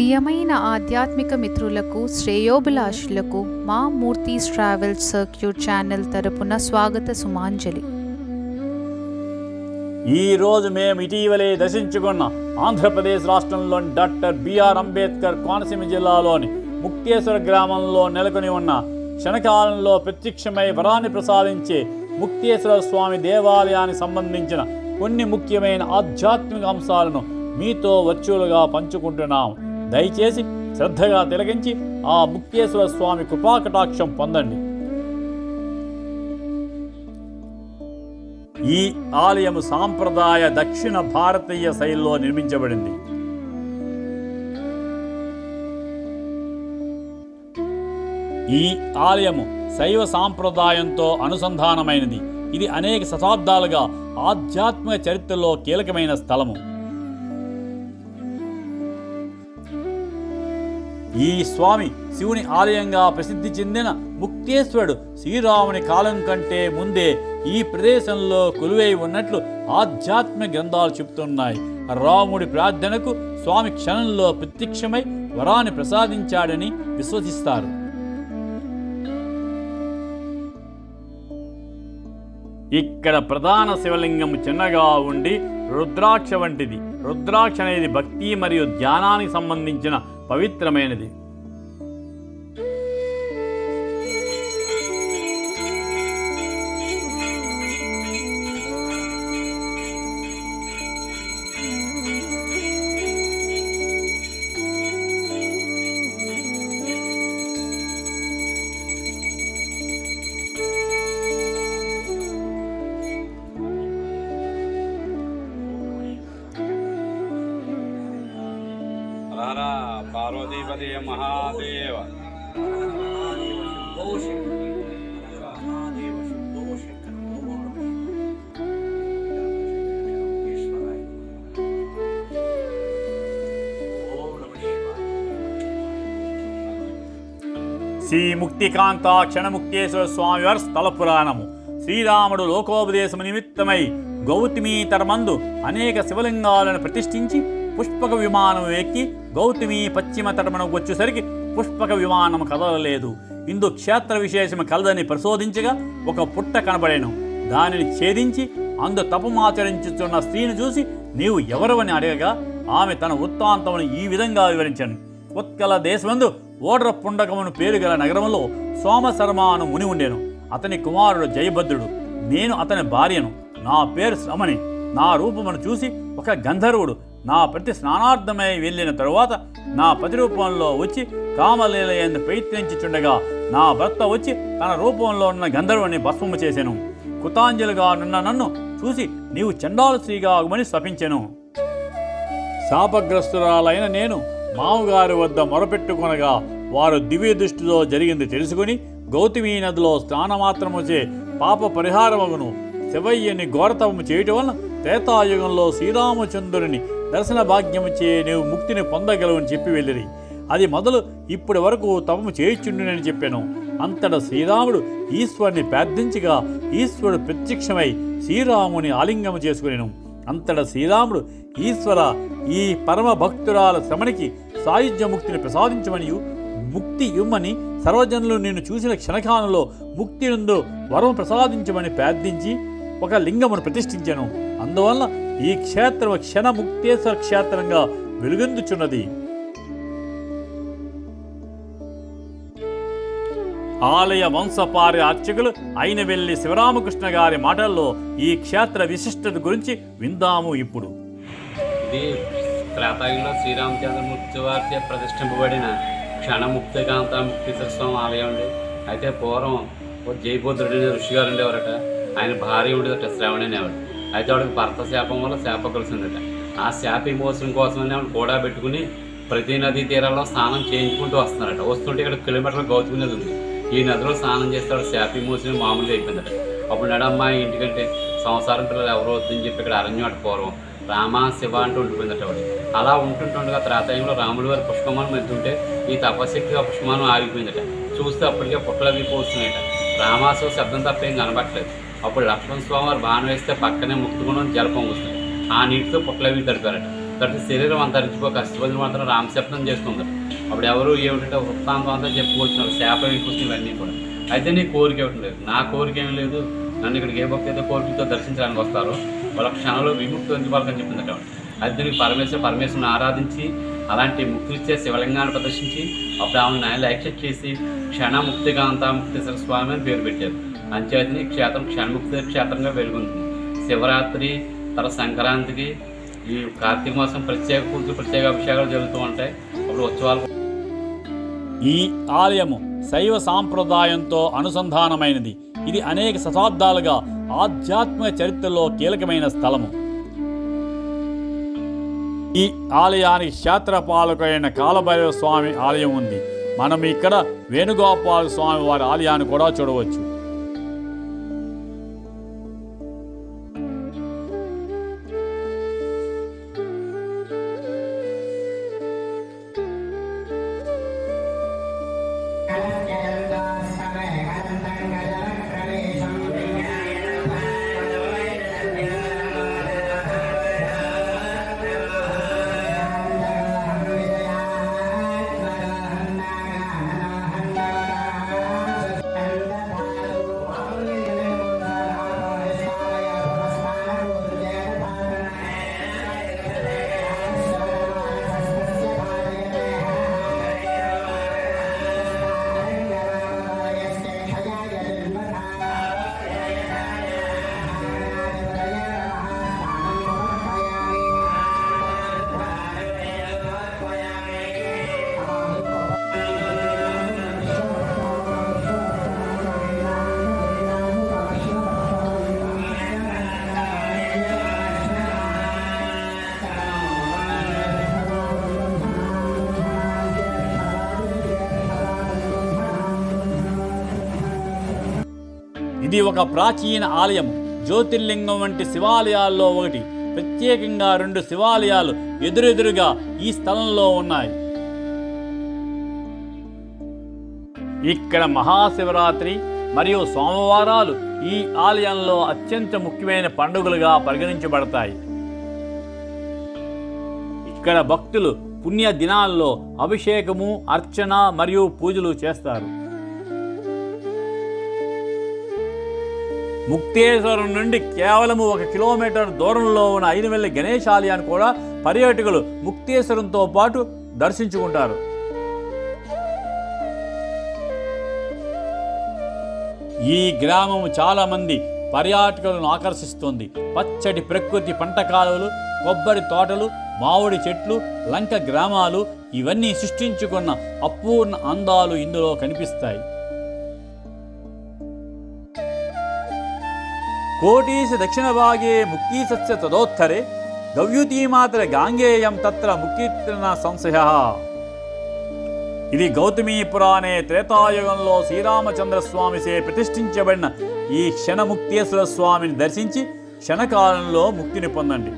ప్రియమైన ఆధ్యాత్మిక మిత్రులకు శ్రేయోభిలాషులకు మా మూర్తీస్ ట్రావెల్స్ సర్క్యూట్ ఛానల్ తరపున స్వాగత సుమాంజలి. ఈ రోజు మేము ఇటీవలే దర్శించుకున్న ఆంధ్రప్రదేశ్ రాష్ట్రంలోని డాక్టర్ బిఆర్ అంబేద్కర్ కోనసీమ జిల్లాలోని ముక్తేశ్వర గ్రామంలో నెలకొని ఉన్న క్షణకాలంలో ప్రత్యక్షమై వరాన్ని ప్రసాదించే ముక్తేశ్వర స్వామి దేవాలయానికి సంబంధించిన కొన్ని ముఖ్యమైన ఆధ్యాత్మిక అంశాలను మీతో వర్చువల్గా పంచుకుంటున్నాం. దయచేసి శ్రద్ధగా తిలగించి ఆ ముక్తేశ్వర స్వామి కృపాకటాక్షం పొందండి. ఈ ఆలయము సాంప్రదాయ దక్షిణ భారతీయ శైలిలో నిర్మించబడింది. ఈ ఆలయము శైవ సాంప్రదాయంతో అనుసంధానమైనది. ఇది అనేక శతాబ్దాలుగా ఆధ్యాత్మిక చరిత్రలో కీలకమైన స్థలము. ఈ స్వామి శివుని ఆలయంగా ప్రసిద్ధి చెందిన ముక్తేశ్వరుడు శ్రీరాముని కాలం కంటే ముందే ఈ ప్రదేశంలో కొలువై ఉన్నట్లు ఆధ్యాత్మిక గ్రంథాలు చెబుతున్నాయి. రాముడి ప్రార్థనకు స్వామి క్షణంలో ప్రత్యక్షమై వరాన్ని ప్రసాదించాడని విశ్వసిస్తారు. ఇక్కడ ప్రధాన శివలింగం చిన్నగా ఉండి రుద్రాక్ష వంటిది. రుద్రాక్ష అనేది భక్తి మరియు ధ్యానానికి సంబంధించిన పవిత్రమైనది. పార్వతీపతి మహాదేవ శ్రీ ముక్తికాంత క్షణముక్తేశ్వర స్వామివారి స్థల పురాణము శ్రీరాముడు లోకోపదేశము నిమిత్తమై గౌతమి తరమందు అనేక శివలింగాలను ప్రతిష్ఠించి పుష్పక విమానం ఎక్కి గౌతమి పశ్చిమ తటమునకు వచ్చేసరికి పుష్పక విమానం కదలలేదు. ఇందు క్షేత్ర విశేషము కలదని పరిశోధించగా ఒక పుట్ట కనబడేను. దానిని ఛేదించి అందు తపమాచరించుతున్న స్త్రీని చూసి నీవు ఎవరవని అడగగా ఆమె తన వృత్తాంతమును ఈ విధంగా వివరించాను. ఉత్కల దేశమందు ఓడ్ర పుండకమును పేరు గల నగరంలో సోమశర్మ అను ముని ఉండేను. అతని కుమారుడు జయభద్రుడు. నేను అతని భార్యను. నా పేరు శ్రమణి నా రూపమును చూసి ఒక గంధర్వుడు నా ప్రతి స్నానార్థమై వెళ్ళిన తరువాత నా ప్రతిరూపంలో వచ్చి కామలీలయందు ప్రయత్నించుచుండగా నా భర్త వచ్చి తన రూపంలో ఉన్న గంధర్వుని భస్మము చేశాను కృతాంజలిగా నున్న నన్ను చూసి నీవు చండాల స్త్రీగా ఆగుమని శపించెను. శాపగ్రస్తురాలైన నేను మామగారి వద్ద మొరపెట్టుకొనగా వారు దివ్య దృష్టిలో జరిగింది తెలుసుకుని గౌతమీ నదిలో స్నానమాత్రముచే పాప పరిహారమగును శివయ్యని ఘోరతపము చేయటం వలన త్రేతాయుగంలో శ్రీరామచంద్రుని దర్శన భాగ్యముచే నీవు ముక్తిని పొందగలవని చెప్పి వెళ్ళిరి. అది మొదలు ఇప్పటి వరకు తపము చేయుచుండునని చెప్పాను. అంతటా శ్రీరాముడు ఈశ్వరుని ప్రార్థించగా ఈశ్వరుడు ప్రత్యక్షమై శ్రీరాముని ఆలింగము చేసుకునేను. అంతటా శ్రీరాముడు ఈశ్వర ఈ పరమ భక్తురాల శ్రమణికి సాయుధ్య ముక్తిని ప్రసాదించమనియు. ముక్తి ఇమ్మని సర్వజనులు నిన్ను చూసిన క్షణకాలంలో ముక్తి నుండు వరం ప్రసాదించమని ప్రార్థించి ఒక లింగమును ప్రతిష్ఠించాను. అందువల్ల ఈ క్షేత్రం క్షణ ముక్తేశ్వర క్షేత్రంగా వెలుగొందుచున్నది. ఆలయ వంశపారి అర్చకులు అయిన వెళ్ళి శివరామకృష్ణ గారి మాటల్లో ఈ క్షేత్ర విశిష్టత గురించి విందాము ఇప్పుడు. ఇది త్రేతాయుగంలో శ్రీరామచంద్రమూర్తి వారిచే ప్రతిష్ఠింపబడిన క్షణముక్తికాంత ముక్తీశ్వర స్వామి ఆలయం అండి. అయితే పూర్వం ఓ అనే ఋషి గారు ఉండేవారట. ఆయన భార్య ఉండేదట శ్రావణి అనేవాడు. అయితే వాడికి భర్త శాపం వల్ల శాప కలిసిందట. ఆ శాప విమోచనం కోసమని ఆవిడ కూడా పెట్టుకుని ప్రతి నదీ తీరాల్లో స్నానం చేయించుకుంటూ వస్తున్నారట. వస్తుంటే ఇక్కడ కిలోమీటర్ల గౌతమి నది ఉంది. ఈ నదిలో స్నానం చేస్తాడు శాప విమోచనం మామూలుగా అయిపోయిందట. అప్పుడు నడమ్మ ఇంటికంటే సంసారం పిల్లలు ఎవరు వద్దని చెప్పి ఇక్కడ అరణ్యం అట పూర్వం రామ శివ అంటూ ఉండిపోయిందట వాడు అలా ఉంటుంటుండగా త్రాతయంలో రాముడి వారి పుష్పమానం వెళ్తుంటే ఈ తపశక్తి ఆ పుష్పమానం ఆగిపోయిందట. చూస్తే అప్పటికే పుట్టలవి పోస్తున్నాయట. రామాసు శబ్దం తప్ప ఏం కనబట్టలేదు అప్పుడు లక్ష్మణ స్వామి వారు బాణం వేస్తే పక్కనే ముక్తుగుణం జలపం వస్తుంది. ఆ నీటితో పుట్టలు తడిపారట. కాబట్టి శరీరం అంతా అరిచిపోక అస్థిపంజరం మాత్రం రామశప్తం చేస్తుంది అప్పుడు ఎవరు ఏమిటంటే వృత్తాంతం అంతా చెప్పుకొచ్చినారు. శాపం ఎక్కువ ఇవన్నీ కూడా. అయితే నీ కోరిక ఏమిటి? లేదు. నా కోరిక ఏం లేదు. నన్ను ఇక్కడికి ఏ భక్తి అయితే కోరికతో దర్శించడానికి వస్తారో వాళ్ళ క్షణంలో విముక్తి ఎందుకు చెప్పింది అక్కడ అయితే నీకు పరమేశ్వర పరమేశ్వరుని ఆరాధించి అలాంటి ముక్తిచ్చే శివలింగాన్ని ప్రదర్శించి అప్పుడు ఆమెను ఆయన యాక్సెప్ట్ చేసి అంతా ముక్తేశ్వర స్వామి అని పేరు పెట్టారు. అంచేతని క్షేత్రం క్షణముక్తి క్షేత్రంగా వెలుగుంది. శివరాత్రి తర్వాత సంక్రాంతికి ఈ కార్తీక మాసం ప్రత్యేక పూజలు ప్రత్యేక అభిషేకాలు జరుగుతూ ఉంటాయి. అప్పుడు ఉత్సవాలు ఈ ఆలయము శైవ సాంప్రదాయంతో అనుసంధానమైనది. ఇది అనేక శతాబ్దాలుగా ఆధ్యాత్మిక చరిత్రలో కీలకమైన స్థలము. ఈ ఆలయానికి క్షేత్రపాలకుడైన కాలభైరవ స్వామి ఆలయం ఉంది. మనం ఇక్కడ వేణుగోపాల స్వామి వారి ఆలయాన్ని కూడా చూడవచ్చు. ఇది ఒక ప్రాచీన ఆలయం జ్యోతిర్లింగం వంటి శివాలయాల్లో ఒకటి. ప్రత్యేకంగా రెండు శివాలయాలు ఎదురెదురుగా ఈ స్థలంలో ఉన్నాయి. ఇక్కడ మహాశివరాత్రి మరియు సోమవారాలు ఈ ఆలయంలో అత్యంత ముఖ్యమైన పండుగలుగా పరిగణించబడతాయి. ఇక్కడ భక్తులు పుణ్య దినాల్లో అభిషేకము అర్చన మరియు పూజలు చేస్తారు. ముక్తేశ్వరం నుండి కేవలం ఒక కిలోమీటర్ దూరంలో ఉన్న ఐదువెల్లి గణేష్ ఆలయాన్ని కూడా పర్యాటకులు ముక్తేశ్వరంతో పాటు దర్శించుకుంటారు. ఈ గ్రామం చాలామంది పర్యాటకులను ఆకర్షిస్తుంది. పచ్చటి ప్రకృతి పంట కాలువలు కొబ్బరి తోటలు మామిడి చెట్లు లంక గ్రామాలు ఇవన్నీ సృష్టించుకున్న అపూర్ణ అందాలు ఇందులో కనిపిస్తాయి. కోటీశ దక్షిణభాగే ముక్తీసస్య తదోత్తరే గవ్యుతీమాత్ర గాంగేయం తత్ర ముక్తిత్రన సంశయ ఇది గౌతమి పురాణే త్రేతాయుగంలో శ్రీరామచంద్రస్వామిసే ప్రతిష్ఠించబడిన ఈ క్షణముక్తేశ్వర స్వామిని దర్శించి క్షణకాలంలో ముక్తిని పొందండి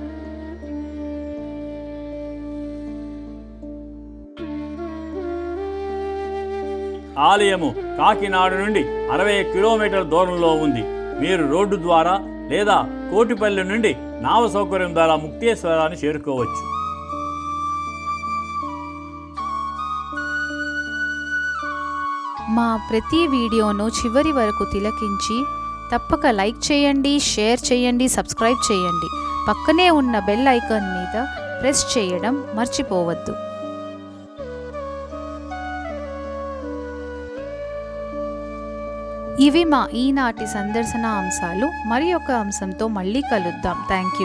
ఆలయము కాకినాడ నుండి అరవై కిలోమీటర్ల దూరంలో ఉంది మీరు రోడ్డు ద్వారా లేదా కోటిపల్లి నుండి నావ సౌకర్యం ద్వారా ముక్తేశ్వరాన్ని చేరుకోవచ్చు. మా ప్రతి వీడియోను చివరి వరకు తిలకించి తప్పక లైక్ చేయండి షేర్ చేయండి సబ్స్క్రైబ్ చేయండి. పక్కనే ఉన్న బెల్ ఐకాన్ మీద ప్రెస్ చేయడం మర్చిపోవద్దు. ఇవి మా ఈనాటి సందర్శన అంశాలు. మరి ఒక అంశంతో మళ్ళీ కలుద్దాం. Thank you